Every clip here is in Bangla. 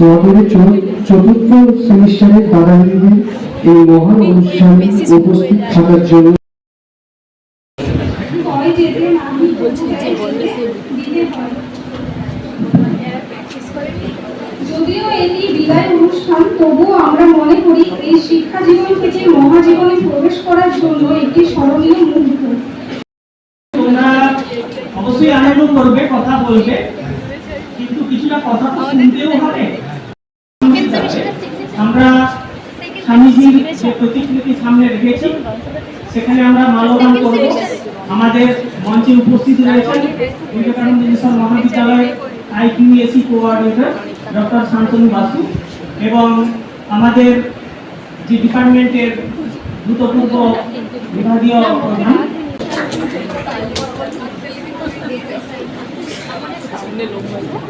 চতুর্থ- সেমিস্টারের দাদাদিদিদের এই মহান অনুষ্ঠানে উপস্থিত থাকার জন্য। যদিও এটি বিদায় অনুষ্ঠান তবুও আমরা মনে করি এই শিক্ষা জীবন থেকে মহাজীবনে প্রবেশ করার জন্য একটি স্মরণীয় মুহূর্ত। অবশ্যই আনন্দ করবে কথা বলবে। কিন্তু কিছুটা কথা তো শুনতেও হবে। আমরা স্বামীজির যে প্রতিকৃতি সামনে রেখেছি, সেখানে আমরা মাল্যদান করব। আমাদের মঞ্চে উপস্থিত রয়েছেন Vivekananda mission Mahavidyalaya IQAC coordinator doctor Shantanu Basu এবং আমাদের যে ডিপার্টমেন্টের ভূতপূর্ব বিভাগীয় প্রধান। পঞ্চমুখী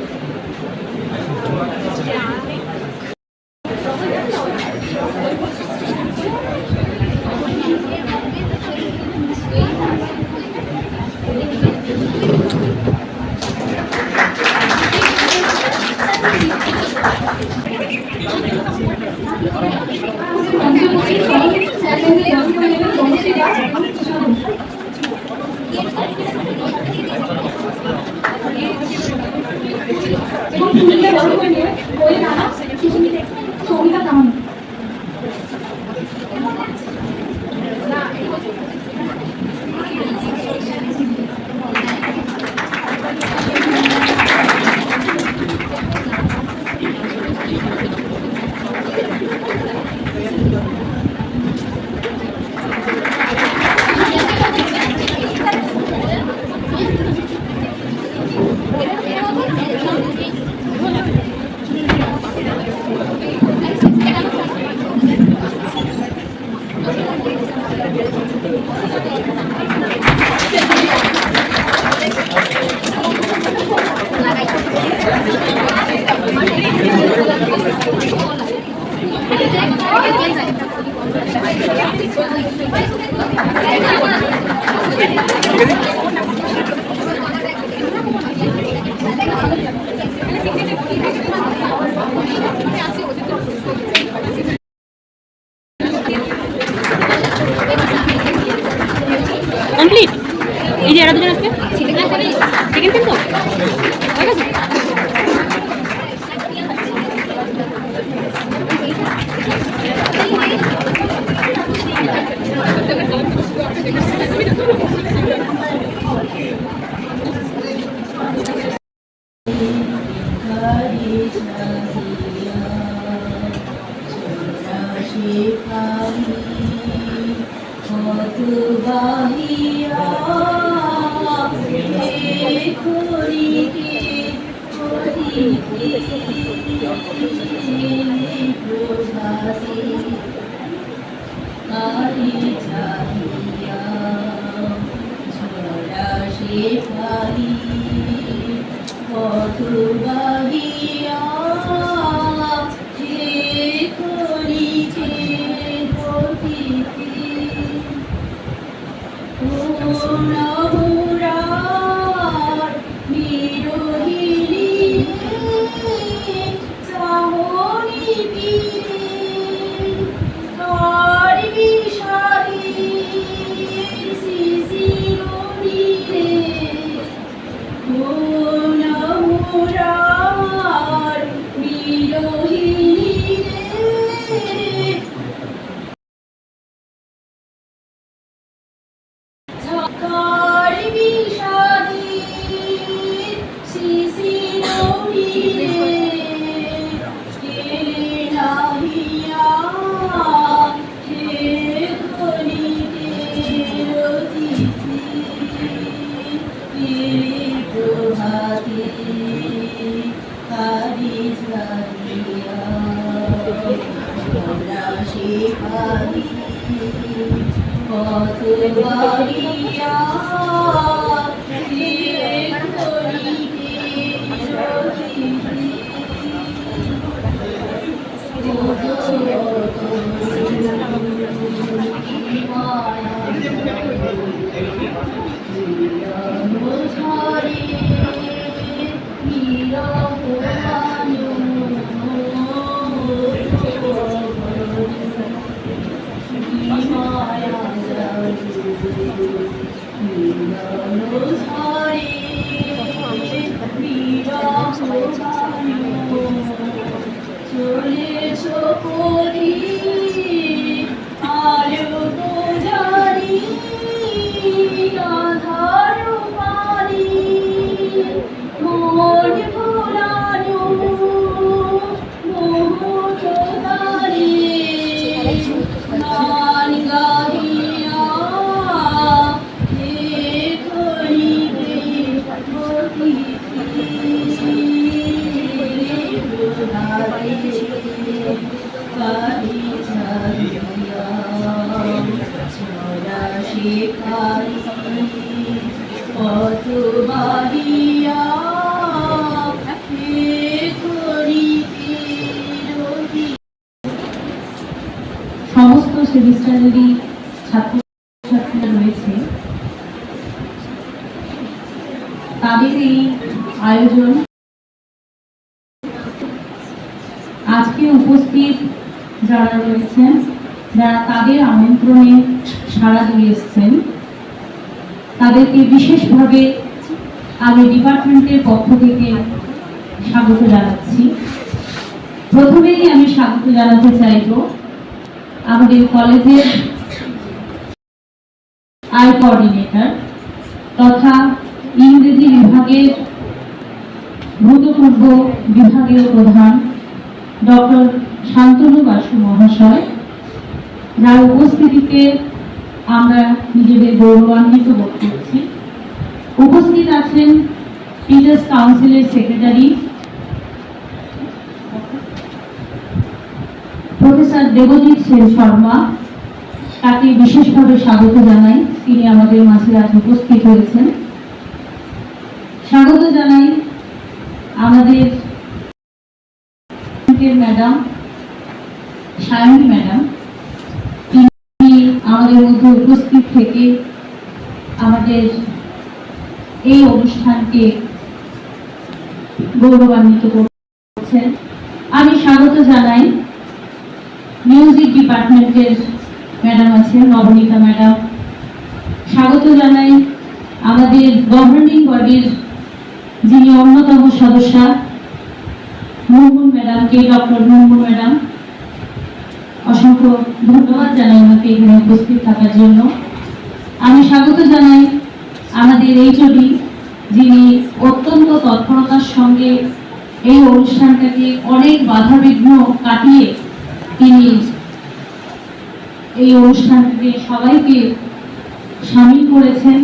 চলেছ সাড়া দিয়ে এসছেন। তাদেরকে বিশেষভাবে আমি ডিপার্টমেন্টের পক্ষ থেকে স্বাগত জানাচ্ছি। প্রথমেই আমি স্বাগত জানাতে চাইব আমাদের কলেজের আই কোঅর্ডিনেটর তথা ইংরেজি বিভাগের ভূতপূর্ব বিভাগীয় প্রধান ডক্টর শান্তনু বাসু মহাশয়। যার উপস্থিতিতে আমরা নিজেদের গৌরবান্বিত বোধ করছি। উপস্থিত আছেন টিচার্স কাউন্সিলের সেক্রেটারি, প্রফেসর দেবজিৎ সেন শর্মা। তাকে বিশেষভাবে স্বাগত জানাই। তিনি আমাদের মাঝে আজ উপস্থিত হয়েছেন। স্বাগত জানাই আমাদের ম্যাডাম, সায়নী ম্যাডাম। আমাদের মধ্যে উপস্থিত থেকে আমাদের এই অনুষ্ঠানকে গৌরবান্বিত করছেন। আমি স্বাগত জানাই মিউজিক ডিপার্টমেন্টের ম্যাডাম আছেন নবনীতা ম্যাডাম। স্বাগত জানাই আমাদের গভর্নিং বডির যিনি অন্যতম সদস্যা মুনমুন ম্যাডামকে, ডক্টর মুনমুন ম্যাডাম। অসংখ্য ধন্যবাদ জানাই আমাকে এখানে উপস্থিত থাকার জন্য। আমি স্বাগত জানাই আমাদের এই ছবি, যিনি অত্যন্ত তৎপরতার সঙ্গে এই অনুষ্ঠানটাকে অনেক বাধাবিঘ্ন কাটিয়ে তিনি এই অনুষ্ঠানটিতে সবাইকে সামিল করেছেন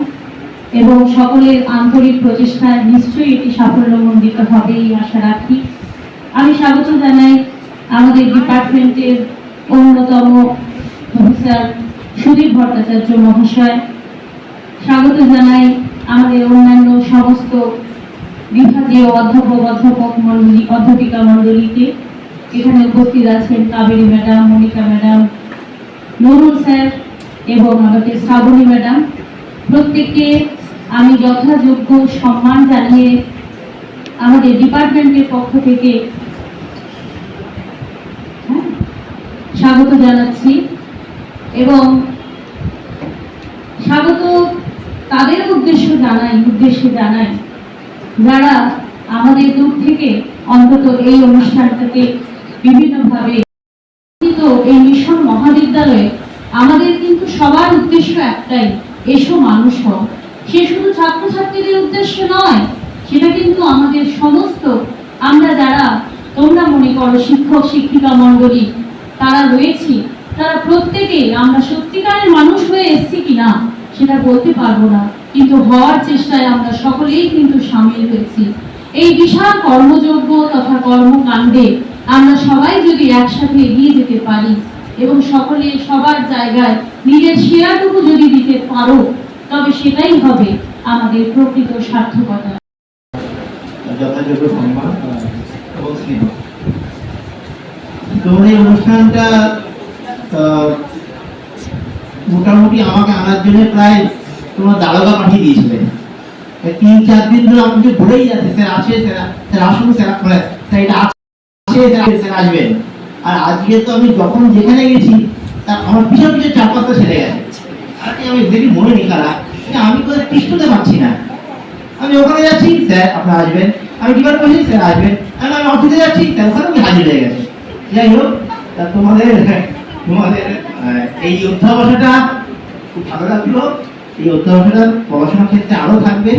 এবং সকলের আন্তরিক প্রচেষ্টায় নিশ্চয়ই এটি সাফল্যমণ্ডিত হবে, এই আশা রাখি। আমি স্বাগত জানাই আমাদের ডিপার্টমেন্টের অন্যতম প্রফেসর সুদীপ ভট্টাচার্য মহাশয়। স্বাগত জানাই আমাদের অন্যান্য সমস্ত বিভাগীয় অধ্যাপক অধ্যাপক মন্ডলী, অধ্যাপিকা মন্ডলীকে এখানে উপস্থিত আছেন Kaberi madam, Monika madam, Nurul sir এবং আমাদের শ্রাবণী ম্যাডাম। প্রত্যেককে আমি যথাযোগ্য সম্মান জানিয়ে আমাদের ডিপার্টমেন্টের পক্ষ থেকে হ্যাঁ, স্বাগত জানাচ্ছি। এবং স্বাগত তাদের উদ্দেশ্য জানাই, উদ্দেশ্যে জানাই, যারা আমাদের দূর থেকে অন্তত এই অনুষ্ঠানটাকে বিভিন্নভাবে এই মিশন মহাবিদ্যালয়ে, আমাদের কিন্তু সবার উদ্দেশ্য একটাই, এসো মানুষ হও। সে শুধু ছাত্রছাত্রীদের উদ্দেশ্য নয়, সেটা কিন্তু আমাদের সমস্ত, আমরা যারা তোমরা মনে করো শিক্ষক, শিক্ষিকা, মণ্ডলী তারা রয়েছি, তারা প্রত্যেকেই আমরা সত্যিকারের মানুষ হয়ে এসেছি কিনা সেটা বলতে পারব না। কিন্তু হওয়ার চেষ্টায় আমরা সকলেই কিন্তু সামিল হয়েছি। এই বিশাল কর্মযোগ্য তথা কর্মকাণ্ডে আমরা সবাই যদি একসাথে এগিয়ে যেতে পারি এবং সকলে সবার জায়গায় নিজের সেরাটুকু যদি দিতে পারো, তবে সেটাই হবে আমাদের প্রকৃত সার্থকতা। যথাযোগ্য সম্মান এবং স্নেহ। তোমার এই অনুষ্ঠানটা মোটামুটি আমাকে আনার জন্য প্রায় তোমার দারোগা পাঠিয়ে দিয়েছিলেন। তিন চার দিন ধরে আমাকে বলেই যাচ্ছে স্যার আছে স্যার আসুন, স্যার মানে স্যার, এটা আছে স্যার আসবেন। আর আজকে তো আমি যখন যেখানে গেছি তা আমার পিছন পিছন চার পাঁচটা ছেড়ে গেছে। আর কি আমি দেখি মনে নেই খারাপ আমি কোথায় তিষ্ঠতে পারছি না। আমি ওখানে যাচ্ছি, স্যার, আপনারা আসবেন। আমি ডিপার্ট করছি স্যার, আসবেন। আমি অফিসে যাচ্ছি, স্যার, ওখানে আমি হাজির হয়ে গেছে। যাই হোক তা তোমাদের তোমাদের এই অধ্যাবসাটা খুব ভালো লাগল। এই অধ্যাবসাটা পড়াশোনার ক্ষেত্রে আরও থাকবে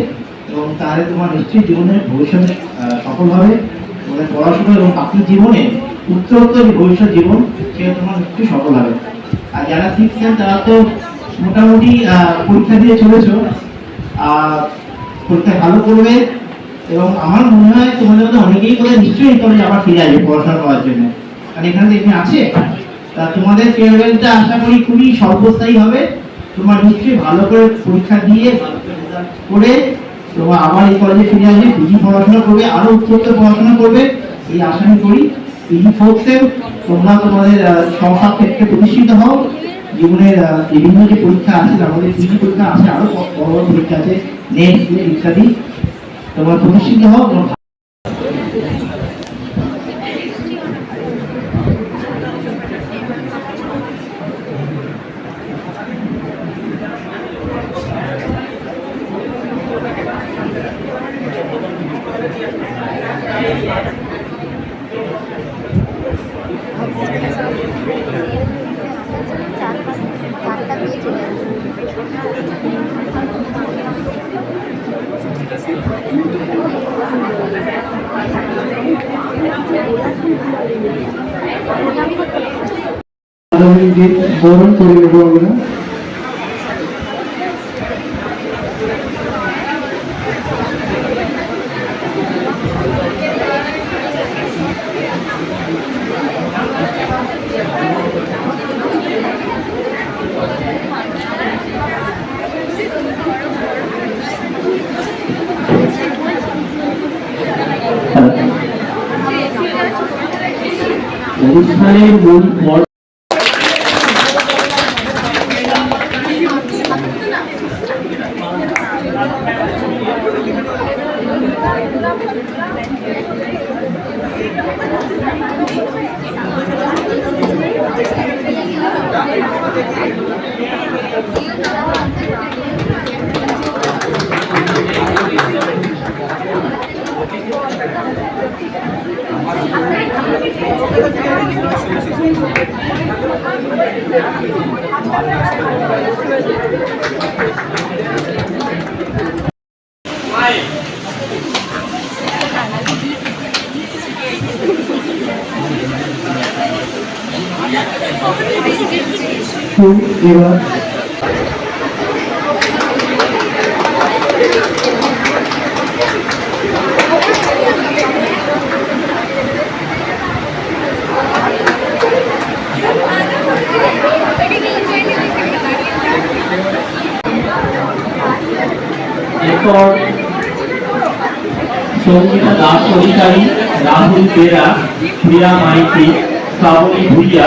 এবং তাহলে তোমার নিশ্চয়ই জীবনের ভবিষ্যতে সফল হবে। তোমাদের পড়াশোনা এবং বাকি জীবনে উত্তরোত্তর ভবিষ্যৎ জীবন সেটা তোমার নিশ্চয়ই সফল হবে। আর যারা শিখছেন তারা তো মোটামুটি পরীক্ষা দিয়ে চলেছো। পরীক্ষা ভালো করবে। এবং আমার মনে হয় তোমাদের মধ্যে অনেকেই করে নিশ্চয়ই কলেজে আবার ফিরে আসবে পড়াশোনা করার জন্য। কারণ এখানে তো এখানে আছে। তা তোমাদের ফেয়ারওয়েলটা আশা করি খুবই সর্বস্থায়ী হবে। তোমার নিশ্চয়ই ভালো করে পরীক্ষা দিয়ে করে তোমার আবার এই কলেজে ফিরে আসবে। পিজি পড়াশোনা করবে আরও উচ্চতর পড়াশোনা করবে, এই আশা আমি করি। পিজি ফোর্থে তোমরা তোমাদের সংসার ক্ষেত্রে প্রতিষ্ঠিত হও। জীবনের বিভিন্ন যে পরীক্ষা আছে, আমাদের পিজি পরীক্ষা আছে, আরও বড় বড় পরীক্ষা আছে নেট ইত্যাদি তোমরা প্রতিষ্ঠিত হও এবং চারটা দিয়ে চলে আসবে আগামী দিন বরণ করে নেব আমরা অনুষ্ঠানের মূল এবার এরপর সঙ্গীতা দাস অধিকারী রাহুল বেরা প্রিয়া মাইতি শ্রাবণী ভুইয়া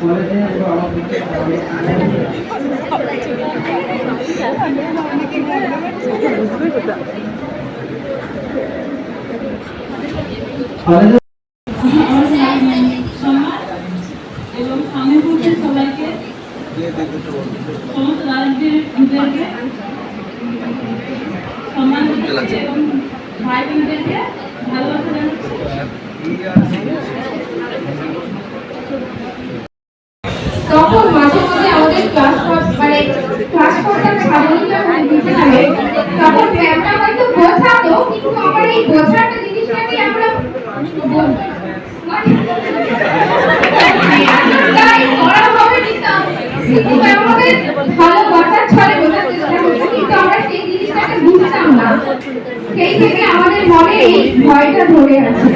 কলেজে ভালো কথার ছলে বোঝাতে কিন্তু আমরা সেই জিনিসটাকে বুঝতাম না। সেই থেকে আমাদের মনে ভয়টা ধরে আছে।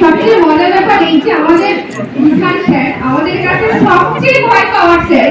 সবচেয়ে মজার ব্যাপার এই যে আমাদের বিধান স্যার আমাদের কাছে সবচেয়ে ভয় পাওয়ার স্যার।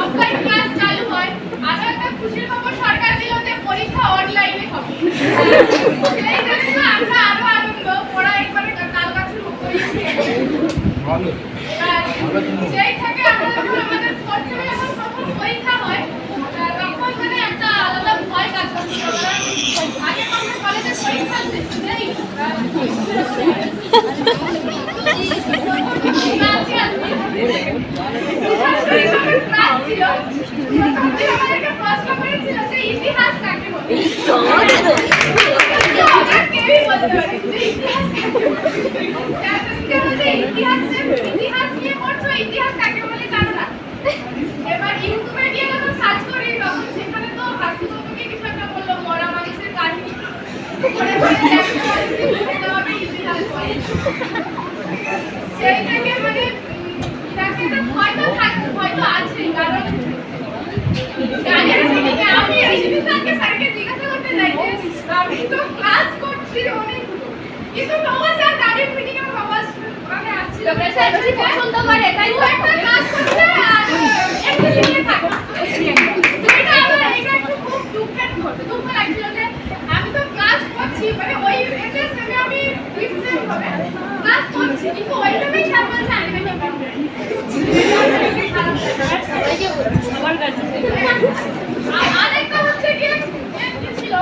offline ক্লাস চালু হয়, আরও একটা খুশির খবর সরকার দিল যে পরীক্ষা অনলাইনে হবে। সেই জন্য আমরা আরও আনন্দ, পড়া একবারে গেছে। এবার সেই থেকে আমরা যখন আমাদের fourth যখন প্রথম পরীক্ষা হয়, তখন মানে একটা আলাদা ভয় কাজ করছিল। আগে কখনো কলেজে পরীক্ষা দেই, ইতিহাস কাকে বলে ইতিহাস নিয়ে পড়ছো ইতিহাস কাকে বলে জানো না এবার ইউটিউবে গিয়ে যখন সার্চ করি তখন সেখানে তো হাসিবাবুকে কিছু একটা বলল মরা মানুষের কাহিনী পড়ে পড়ে দেখতে পাচ্ছি, বুঝতে হবে ইতিহাস পড়ে। সেই থেকে মানে পছন্দ করে তাই তো একটা ক্লাস করছে আর একটা নিয়ে থাকে এটা আমার এটা খুব দুঃখের ঘটে দুঃখ লাগছিল যে ক্লাস করছি মানে ওই এতে সেমে আমি ডিফারেন্ট হবে। ক্লাস করছি কিন্তু ওই টাইমে স্যার বলছে অ্যানিমেশন কমপ্লিট আরেকটা হচ্ছে কি ছিল।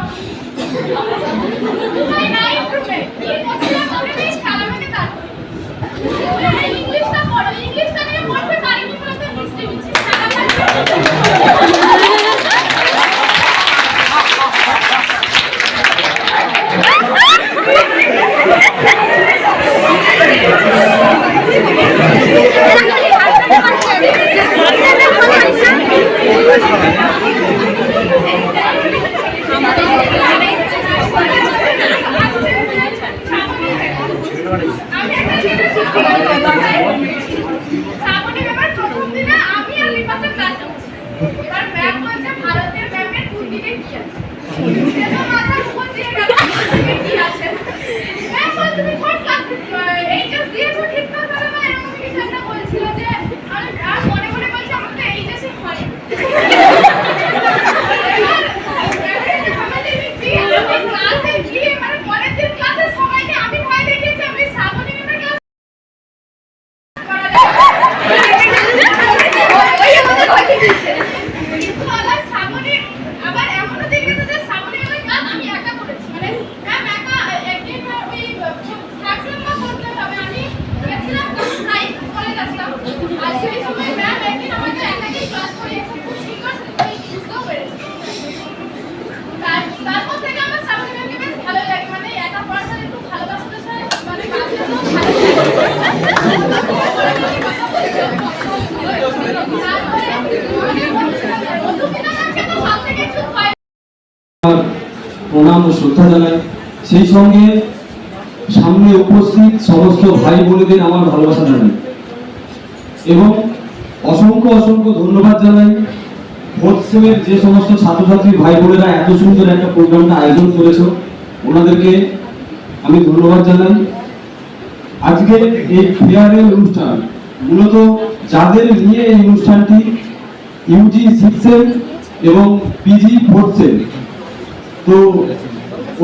এবং অসংখ্য অসংখ্য ধন্যবাদ জানাই ফোর্থ সেমের যে সমস্ত ছাত্রছাত্রী, ভাই বোনেরা এত সুন্দর একটা প্রোগ্রামটা আয়োজন করেছ, ওনাদেরকে আমি ধন্যবাদ জানাই। আজকে এই ফেয়ারের অনুষ্ঠান, মূলত যাদের নিয়ে এই অনুষ্ঠানটি, ইউজি সিক্স এবং পিজি ফোর্থ সেম তো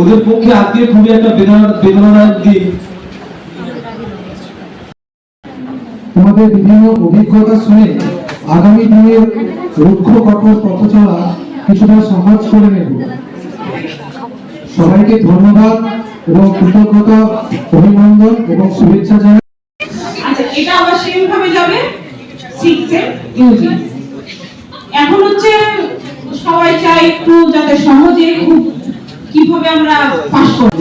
ওদের পক্ষে আজকে খুবই একটা বেদনা বেদনাদায়ক দিন। তোমাদের বিভিন্ন অভিজ্ঞতা শুনে আগামী দিনের রুক্ষ কঠোর পথ চলা কিছুটা সহজ করে নেব। সবাইকে ধন্যবাদ এবং কৃতজ্ঞতা, অভিনন্দন এবং শুভেচ্ছা জানাই। আচ্ছা সবাই চায় একটু যাতে সহজে খুব কীভাবে আমরা পাস করব।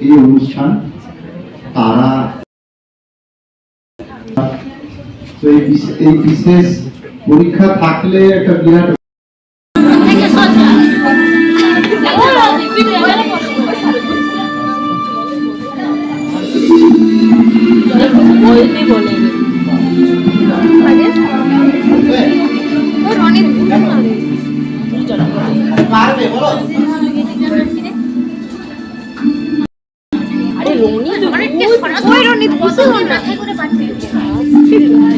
এই অনুষ্ঠান তারা এই বিশে- এই বিশেষ পরীক্ষা থাকলে একটা বিরাট পারবে বলো ওই রনি করে না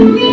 me.